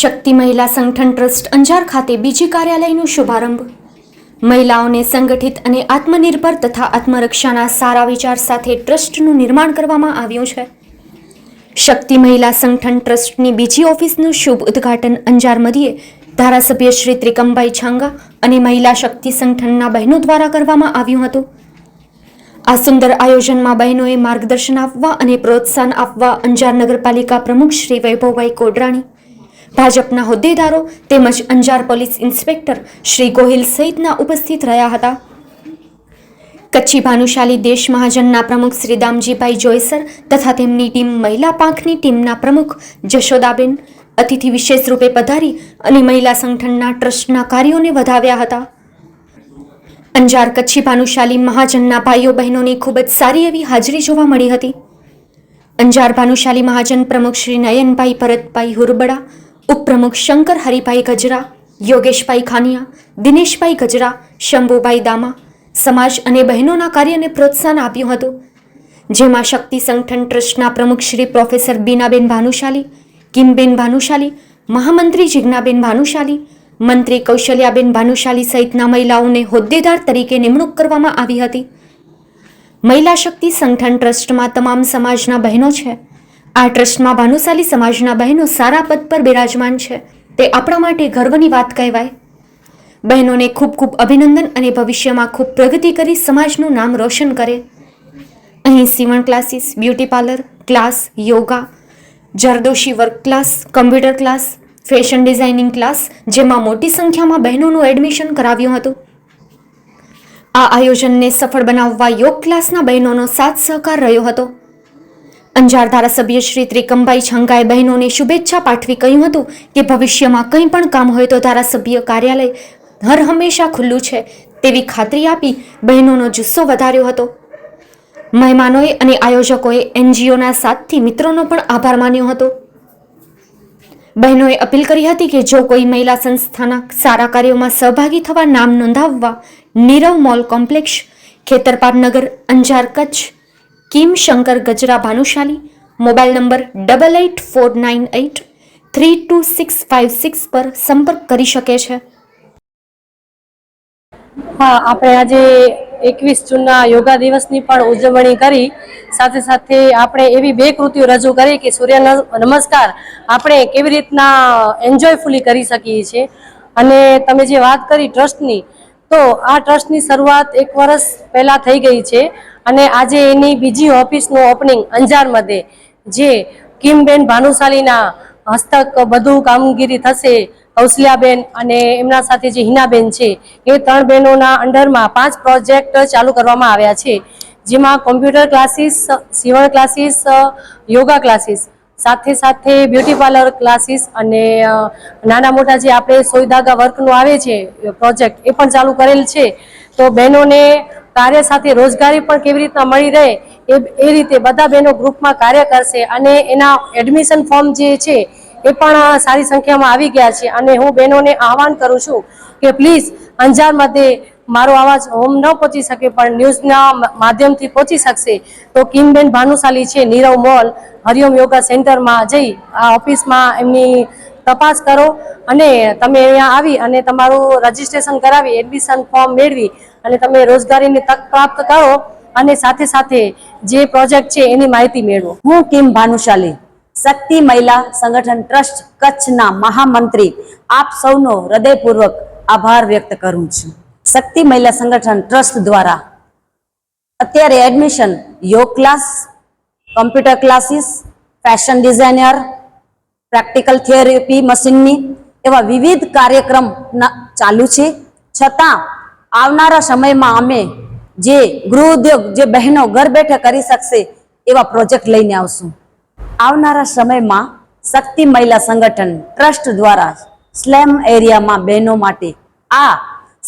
શક્તિ મહિલા સંગઠન ટ્રસ્ટ અંજાર ખાતે બીજી કાર્યાલયનો શુભારંભ. મહિલાઓને સંગઠિત અને આત્મનિર્ભર તથા આત્મરક્ષાના સારા વિચાર સાથે ટ્રસ્ટનું નિર્માણ કરવામાં આવ્યું છે. શક્તિ મહિલા સંગઠન ટ્રસ્ટની બીજી ઓફિસનું શુભ ઉદ્ઘાટન અંજાર મધ્યે ધારાસભ્ય શ્રી ત્રિકમભાઈ છાંગા અને મહિલા શક્તિ સંગઠનના બહેનો દ્વારા કરવામાં આવ્યું હતું. આ સુંદર આયોજનમાં બહેનોએ માર્ગદર્શન આપવા અને પ્રોત્સાહન આપવા અંજાર નગરપાલિકા પ્રમુખ શ્રી વૈભવભાઈ કોડરાણી ભાજપના હોદ્દેદારો તેમજ અંજાર પોલીસ ઇન્સ્પેક્ટર શ્રી ગોહિલ સહિતના ઉપસ્થિત રહ્યા હતા. કચ્છી ભાનુશાલી દેશ મહાજનના પ્રમુખ શ્રી દામજીભાઈ જોયસર તથા તેમની ટીમ મહિલા પાંખની ટીમના પ્રમુખ જશોદાબેન અતિથિ વિશેષ રૂપે પધારી અને મહિલા સંગઠનના ટ્રસ્ટના કાર્યોને વધાવ્યા હતા. અંજાર કચ્છી ભાનુશાલી મહાજનના ભાઈઓ બહેનોની ખૂબ જ સારી એવી હાજરી જોવા મળી હતી. અંજાર ભાનુશાલી મહાજન પ્રમુખ શ્રી નયનભાઈ ભરતભાઈ હુરબડા ઉપપ્રમુખ શંકર હરિભાઈ ગજરા, યોગેશભાઈ ખાનિયા, દિનેશભાઈ ગજરા, શંભુભાઈ દામા, સમાજ અને બહેનોના કાર્યને પ્રોત્સાહન આપ્યું હતું, જેમાં શક્તિ સંગઠન ટ્રસ્ટના પ્રમુખ શ્રી પ્રોફેસર બીનાબેન ભાનુશાલી, કિમબેન ભાનુશાલી, મહામંત્રી જિજ્ઞાબેન ભાનુશાલી, મંત્રી કૌશલ્યાબેન ભાનુશાલી સહિતના મહિલાઓને હોદ્દેદાર તરીકે નિમણૂક કરવામાં આવી હતી. મહિલા શક્તિ સંગઠન ટ્રસ્ટમાં તમામ સમાજના બહેનો છે. આ ટ્રસ્ટમાં ભાનુશાલી સમાજના બહેનો સારા પદ પર બિરાજમાન છે. તે આપણા માટે ગર્વની વાત કહેવાય. બહેનોને ખૂબ ખૂબ અભિનંદન અને ભવિષ્યમાં ખૂબ પ્રગતિ કરી સમાજનું નામ રોશન કરે. અહીં સીવણ classes, beauty parlour, class, yoga, zardozi work class, computer class, fashion designing class, જેમાં મોટી સંખ્યામાં બહેનોનું એડમિશન કરાવ્યું હતું. આ આયોજનને સફળ બનાવવા યોગ ક્લાસના બહેનોનો સાથ સહકાર રહ્યો હતો. અંજાર ધારાસભ્ય શ્રી ત્રિકમભાઈ છંગાએ બહેનોને શુભેચ્છા પાઠવી કહ્યું હતું કે ભવિષ્યમાં કંઈ પણ કામ હોય તો ધારાસભ્ય કાર્યાલય હર હંમેશા ખુલ્લું છે તેવી ખાતરી આપી બહેનોનો જુસ્સો વધાર્યો હતો. મહેમાનોએ અને આયોજકોએ એનજીઓના સાથથી મિત્રોનો પણ આભાર માન્યો હતો. બહેનોએ અપીલ કરી હતી કે જો કોઈ મહિલા સંસ્થાના સારા કાર્યોમાં સહભાગી થવા નામ નોંધાવવા Nirav mall complex Khetarpar Nagar, Anjar Kutch Kim Shankar Gajra Bhanushali, mobile number double eight four nine eight three two six five six પર સંપર્ક કરી શકે છે. હા, આપણે આજે એકવીસ જૂનના યોગા દિવસની પણ ઉજવણી કરી. સાથે સાથે આપણે એવી બે કૃતિઓ રજૂ કરી કે સૂર્ય નમસ્કાર, આપણે કેવી રીતના એન્જોયફુલી કરી શકીએ છીએ? અને તમે જે વાત કરી ટ્રસ્ટની તો આ ટ્રસ્ટની શરૂઆત એક વર્ષ પહેલાં થઈ ગઈ છે. અને આજે એની બીજી ઓફિસનું ઓપનિંગ અંજાર મધ્યે જે કિમબેન ભાનુશાલીના હસ્તક બધું કામગીરી થશે, કૌશલ્યાબેન અને એમના સાથે જે હિનાબેન છે, એ ત્રણ બહેનોના અંડરમાં પાંચ પ્રોજેક્ટ ચાલુ કરવામાં આવ્યા છે. જેમાં કોમ્પ્યુટર ક્લાસીસ, સીવણ ક્લાસીસ, યોગા ક્લાસીસ, સાથે સાથે બ્યુટી પાર્લર ક્લાસીસ અને નાના મોટા જે આપણે સોયદાગા વર્કનું આવે છે, પ્રોજેક્ટ, એ પણ ચાલુ કરેલ છે. તો બહેનોને કાર્ય સાથે રોજગારી પણ કેવી રીતના મળી રહે એ એ રીતે બધા બહેનો ગ્રુપમાં કાર્ય કરશે અને એના એડમિશન ફોર્મ જે છે એ પણ સારી સંખ્યામાં આવી ગયા છે. અને હું બહેનોને આહવાન કરું છું કે પ્લીઝ અંજાર મધ્યે મારો અવાજ હોમ ન પહોંચી શકે પણ ન્યૂઝના માધ્યમથી પહોંચી શકશે. તો કિમબેન ભાનુશાલી છે, નીરવ મોલ, હરિઓમ યોગા સેન્ટરમાં જઈ આ ઓફિસમાં એમની તપાસ કરો અને તમે અહીંયા આવી અને તમારું રજીસ્ટ્રેશન કરાવી, એડમિશન ફોર્મ મેળવી અને તમે રોજગારીની તક પ્રાપ્ત કરો અને સાથે સાથે જે પ્રોજેક્ટ છે એની માહિતી મેળવો. હું કિમ ભાનુશાલી, શક્તિ મહિલા સંગઠન ટ્રસ્ટ કચ્છના મહામંત્રી. આપ સૌનો હૃદયપૂર્વક આભાર વ્યક્ત કરું છું. શક્તિ મહિલા સંગઠન ટ્રસ્ટ દ્વારા અત્યારે એડમિશન યોગ class, computer classes, fashion designer, practical થિયરપી મશીનની એવા વિવિધ કાર્યક્રમ ચાલુ છે. છતાં આવનારા સમયમાં અમે જે ગૃહ ઉદ્યોગ, જે બહેનો ઘર બેઠા કરી શકશે એવા પ્રોજેક્ટ લઈને આવશું. આવનારા સમયમાં શક્તિ મહિલા સંગઠન ટ્રસ્ટ દ્વારા સ્લેમ એરિયામાં બહેનો માટે આ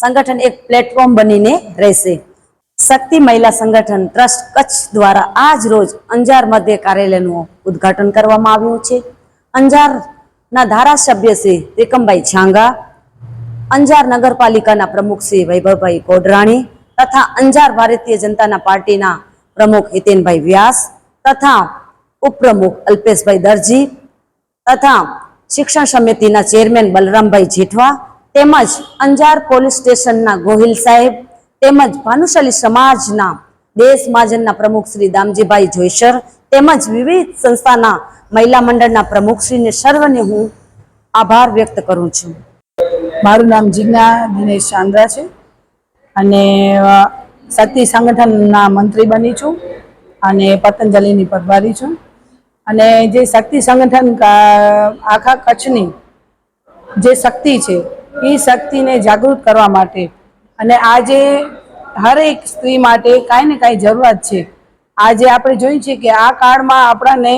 સંગઠન એક પ્લેટફોર્મ બનીને રહેશે. શક્તિ મહિલા સંગઠન ટ્રસ્ટ કચ્છ દ્વારા આજ રોજ અંજાર મધ્ય કાર્યાલયનું ઉદ્ઘાટન કરવામાં આવ્યું છે. અંજારના ધારાસભ્ય શ્રી ત્રિકમભાઈ છાંગા અંજાર નગરપાલિકાના પ્રમુખ શ્રી વૈભવભાઈ કોડરાણી તથા અંજાર ભારતીય જનતાના પાર્ટીના પ્રમુખ હિતેનભાઈ વ્યાસ તથા ઉપપ્રમુખ અલ્પેશભાઈ દરજી તથા શિક્ષણ સમિતિના ચેરમેન બલરામભાઈ જેઠવા તેમજ અંજાર પોલીસ સ્ટેશનના ગોહિલ સાહેબ તેમજ ભાનુશાલી સમાજના દેશ મહાજનના પ્રમુખ શ્રી દામજીભાઈ જોઈશર તેમજ વિવિધ સંસ્થાના મહિલા મંડળના પ્રમુખશ્રીને સર્વને હું આભાર વ્યક્ત કરું છું. મારું નામ જીજ્ઞા દિનેશ ચાંદ્રા છે. અને શક્તિ સંગઠનના મંત્રી બની છું અને પતંજલિની પ્રભારી છું. અને જે શક્તિ સંગઠન આખા કચ્છની જે શક્તિ છે, એ શક્તિને જાગૃત કરવા માટે અને આજે હરેક સ્ત્રી માટે કાંઈ ને કાંઈ જરૂરત છે. આજે આપણે જોઈએ છીએ કે આ કાળમાં આપણાને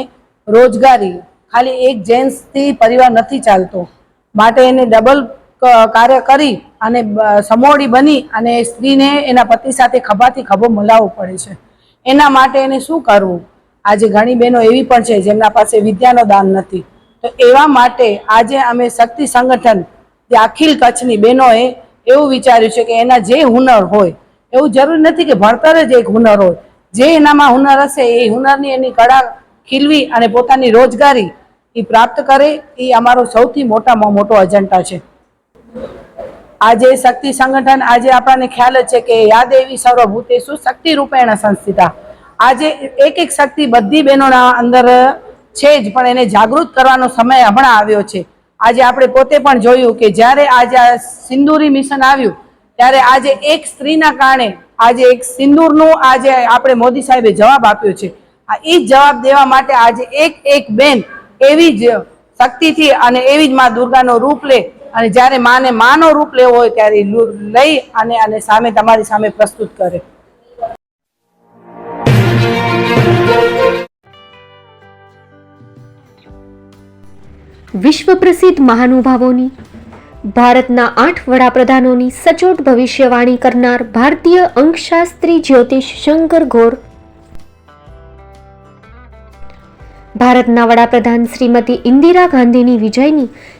રોજગારી, ખાલી એક જેન્ટ્સથી પરિવાર નથી ચાલતો. માટે એને ડબલ કાર્ય કરી અને સમોડી બની અને સ્ત્રીને એના પતિ સાથે ખભાથી ખભો મલાવવો પડે છે. એના માટે એને શું કરવું? આજે ઘણી બહેનો એવી પણ છે જેમના પાસે વિદ્યાનો દાન નથી. તો એવા માટે આજે અમે શક્તિ સંગઠન જે અખિલ કચ્છની બહેનોએ એવું વિચાર્યું છે કે એના જે હુનર હોય, એવું જરૂરી નથી કે ભણતર જ એક હુનર હોય. જે એનામાં હુનર હશે એ હુનરની એની કળા ખીલવી અને પોતાની રોજગારી એ પ્રાપ્ત કરે એ અમારો સૌથી મોટામાં મોટો એજન્ડા છે. આજે શક્તિ સંગઠન, આજે આપણને ખ્યાલ જ છે કે યાદ એવી સર્વભૂતેશુ શક્તિ રૂપેણ સંસ્થિતા. આજે એક એક શક્તિ બધી બહેનોના અંદર છે જ, પણ એને જાગૃત કરવાનો સમય હમણાં આવ્યો છે. આજે આપણે પોતે પણ જોયું કે જ્યારે આજે આ સિંદૂરી મિશન આવ્યું, ત્યારે આજે એક સ્ત્રીના કારણે આજે એક સિંદૂરનું આજે આપણે મોદી સાહેબે જવાબ આપ્યો છે. આ એ જવાબ દેવા માટે આજે એક એક બેન એવી જ શક્તિથી અને એવી જ માં દુર્ગાનો રૂપ લે અને જ્યારે માને માનો રૂપ લેવો હોય ત્યારે લઈ અને અને સામે તમારી સામે પ્રસ્તુત કરે. વિશ્વ પ્રસિદ્ધ મહાનુભાવોની, ભારતના આઠ વડાપ્રધાનોની સચોટ ભવિષ્યવાણી કરનાર ભારતીય અંકશાસ્ત્રી જ્યોતિષ શંકર ઘોર ભારતના વડાપ્રધાન શ્રીમતી ઇન્દિરા ગાંધીની વિજયની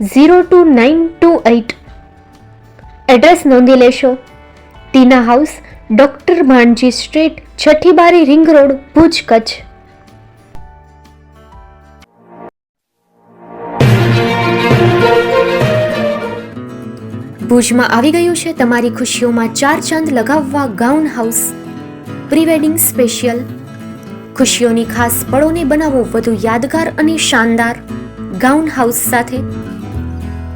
zero two nine two eight address નોંધી લેશો. Tina house, doctor Bhanji street છઠ્ઠી બારી રિંગ રોડ, ભુજ કચ્છ. ભુજમાં આવી ગયું છે તમારી ખુશીઓમાં ચાર ચાંદ લગાવવા gown house. Pre wedding special. ખુશીઓની ખાસ પળોને બનાવો વધુ યાદગાર અને શાનદાર ગાઉન હાઉસ સાથે.